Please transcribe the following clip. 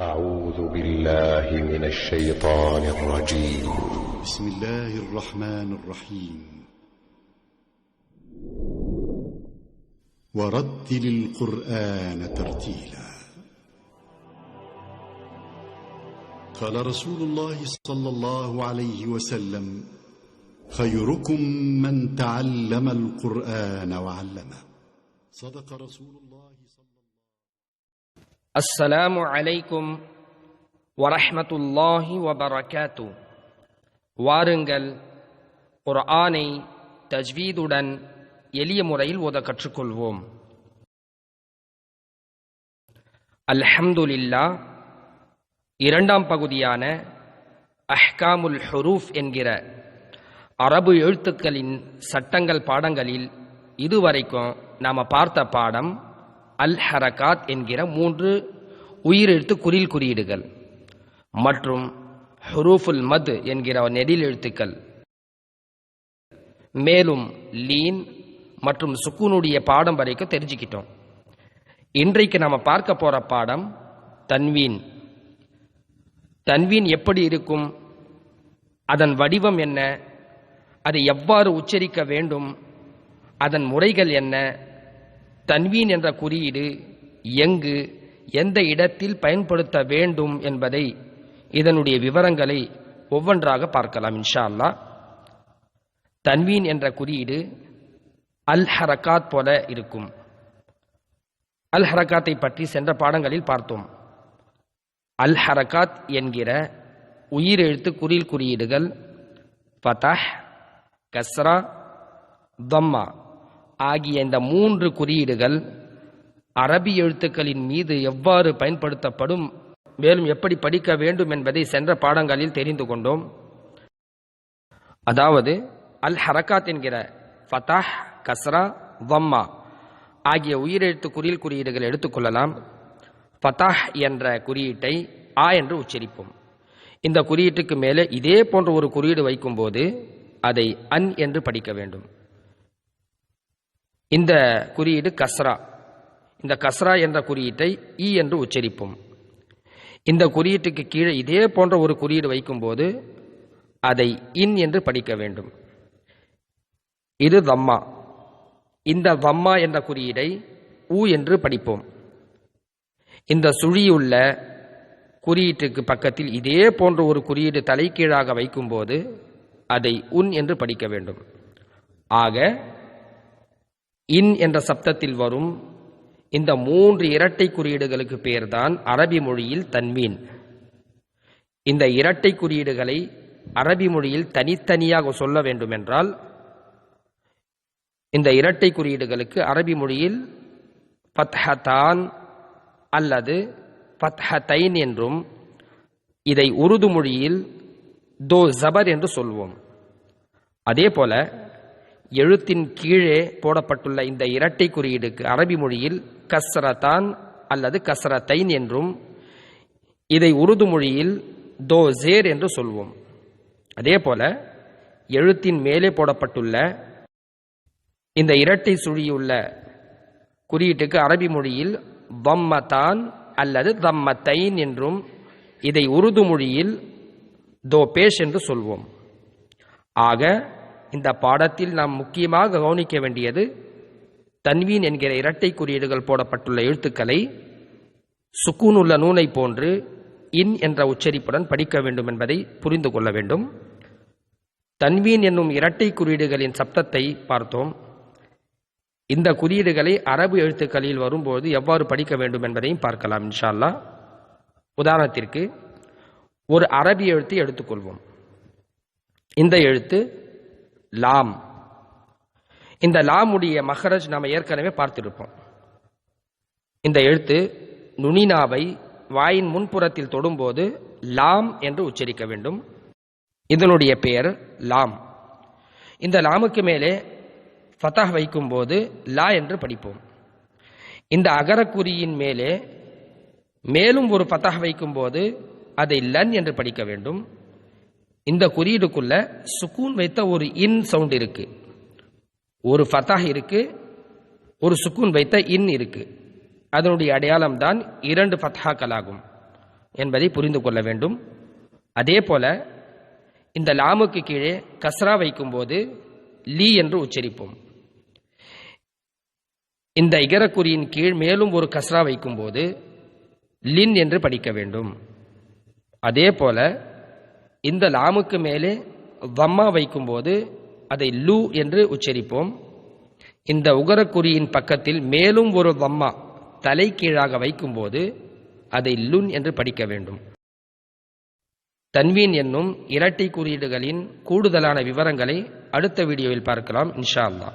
أعوذ بالله من الشيطان الرجيم. بسم الله الرحمن الرحيم. ورتل القرآن ترتيلا. قال رسول الله صلى الله عليه وسلم خيركم من تعلم القرآن وعلمه. صدق رسول الله صلى அஸ்ஸலாமு அலைக்கும் வரஹ்மத்துல்லாஹி வபரகாத்து வாருங்கள் குர்ஆனை தஜ்வீதுடன் எளிய முறையில் ஓத கற்றுக்கொள்வோம் அல்ஹம்துலில்லா இரண்டாம் பகுதியான அஹ்காமுல் ஹுரூஃப் என்கிற அரபு எழுத்துக்களின் சட்டங்கள் பாடங்களில் இதுவரைக்கும் நாம் பார்த்த பாடம் அல் ஹரகாத் என்கிற மூன்று உயிரெழுத்து குறில் குறியீடுகள். மற்றும் ஹுரூஃபுல் மத் என்கிற நெடில் எழுத்துக்கள். மேலும் லீன் மற்றும் சுக்கூனுடைய பாடம் வரைக்கும் தெரிஞ்சுக்கிட்டோம். இன்றைக்கு நாம் பார்க்க போகிற பாடம் தன்வீன். தன்வீன் எப்படி இருக்கும்? அதன் வடிவம் என்ன? அதை எவ்வாறு உச்சரிக்க வேண்டும்? அதன் முறைகள் என்ன? தன்வீன் என்ற குறியீடு எங்கு எந்த இடத்தில் பயன்படுத்த வேண்டும் என்பதை இதனுடைய விவரங்களை ஒவ்வொன்றாக பார்க்கலாம் இன்ஷா அல்லாஹ் தன்வீன் என்ற குறியீடு அல் ஹரக்காத் போல இருக்கும். அல் ஹரக்காத்தை பற்றி சென்ற பாடங்களில் பார்த்தோம். அல் ஹரக்காத் என்கிற உயிரெழுத்து குறில் குறியீடுகள் ஃபதஹ் கஸ்ரா தம்மா. ஆகிய இந்த மூன்று குறியீடுகள் அரபி எழுத்துக்களின் மீது எவ்வாறு பயன்படுத்தப்படும் மேலும் எப்படி படிக்க வேண்டும் என்பதை சென்ற பாடங்களில் தெரிந்து கொண்டோம். அதாவது அல் ஹரகாத் என்கிற ஃபதாஹ் கஸ்ரா வம்மா ஆகிய உயிரெழுத்து குறியில் குறியீடுகள் எடுத்துக்கொள்ளலாம் ஃபதாஹ் என்ற குறியீட்டை ஆ என்று உச்சரிப்போம். இந்த குறியீட்டுக்கு மேலே இதே போன்ற ஒரு குறியீடு வைக்கும்போது அதை அன் என்று படிக்க வேண்டும். இந்த குறியீடு கஸ்ரா. இந்த கஸ்ரா என்ற குறியீட்டை இ என்று உச்சரிப்போம். இந்த குறியீட்டுக்கு கீழே இதே போன்ற ஒரு குறியீடு வைக்கும்போது அதை இன் என்று படிக்க வேண்டும். இது தம்மா இந்த தம்மா என்ற குறியீடை ஊ என்று படிப்போம். இந்த சுழியுள்ள குறியீட்டுக்கு பக்கத்தில் இதே போன்ற ஒரு குறியீடு தலைக்கீழாக வைக்கும்போது அதை உன் என்று படிக்க வேண்டும். ஆக இன் என்ற சப்தத்தில் வரும் இந்த மூன்று இரட்டை குறியீடுகளுக்கு பெயர்தான் அரபி மொழியில் தன்மீன். இந்த இரட்டை குறியீடுகளை அரபி மொழியில் தனித்தனியாக சொல்ல வேண்டுமென்றால் இந்த இரட்டை குறியீடுகளுக்கு அரபி மொழியில் பத்ஹதான் அல்லது பத்ஹதைன் என்றும் இதை உருது மொழியில் தோ ஜபர் என்று சொல்வோம். அதே போல எழுத்தின் கீழே போடப்பட்டுள்ள இந்த இரட்டை குறியீடுக்கு அரபி மொழியில் கஸ்ரதான் அல்லது கஸ்ரத்தைன் என்றும் இதை உருது மொழியில் தோ ஜேர் என்று சொல்வோம். அதே போல எழுத்தின் மேலே போடப்பட்டுள்ள இந்த இரட்டை சுழியுள்ள குறியீட்டுக்கு அரபி மொழியில் வம்மதான் அல்லது தம்மத்தைன் என்றும் இதை உருது மொழியில் தோ பேஷ் என்று சொல்வோம். ஆக இந்த பாடத்தில் நாம் முக்கியமாக கவனிக்க வேண்டியது தன்வீன் என்கிற இரட்டை குறியீடுகள் போடப்பட்டுள்ள எழுத்துக்களை சுக்கூனுள்ள நூனை போன்று இன் என்ற உச்சரிப்புடன் படிக்க வேண்டும் என்பதை புரிந்து கொள்ள வேண்டும். தன்வீன் என்னும் இரட்டை குறியீடுகளின் சப்தத்தை பார்த்தோம். இந்த குறியீடுகளை அரபு எழுத்துக்களில் வரும்போது எவ்வாறு படிக்க வேண்டும் என்பதையும் பார்க்கலாம் இன்ஷால்லா. உதாரணத்திற்கு ஒரு அரபி எழுத்தை எடுத்துக்கொள்வோம். இந்த எழுத்து லாம். இந்த லாமுடைய மஹரஜ் நாம் ஏற்கனவே பார்த்திருப்போம். இந்த எழுத்து நுனினாவை வாயின் முன்புறத்தில் தொடும்போது லாம் என்று உச்சரிக்க வேண்டும். இதனுடைய பெயர் லாம். இந்த லாமுக்கு மேலே ஃபதஹ் வைக்கும்போது லா என்று படிப்போம். இந்த அகரக்குறியின் மேலே மேலும் ஒரு ஃபதஹ் வைக்கும்போது அதை லன் என்று படிக்க வேண்டும். இந்த குறியீடுக்குள்ள சுக்கூன் வைத்த ஒரு இன் சவுண்ட் இருக்கு. ஒரு ஃபத்தாக இருக்கு ஒரு சுக்கூன் வைத்த இன் இருக்கு. அதனுடைய அடையாளம் தான் இரண்டு ஃபத்ஹாக்கள் ஆகும் என்பதை புரிந்து கொள்ள வேண்டும். அதே போல இந்த லாமுக்கு கீழே கஸ்ரா வைக்கும்போது லீ என்று உச்சரிப்போம். இந்த இகரக்குறியின் கீழ் மேலும் ஒரு கஸ்ரா வைக்கும்போது லின் என்று படிக்க வேண்டும். அதே போல இந்த லாமுக்கு மேலே வம்மா வைக்கும்போது அதை லு என்று உச்சரிப்போம். இந்த உகரக்குறியின் பக்கத்தில் மேலும் ஒரு வம்மா தலை கீழாக வைக்கும்போது அதை லுன் என்று படிக்க வேண்டும். தன்வீன் என்னும் இரட்டை குறியீடுகளின் கூடுதலான விவரங்களை அடுத்த வீடியோவில் பார்க்கலாம் இன்ஷா அல்லா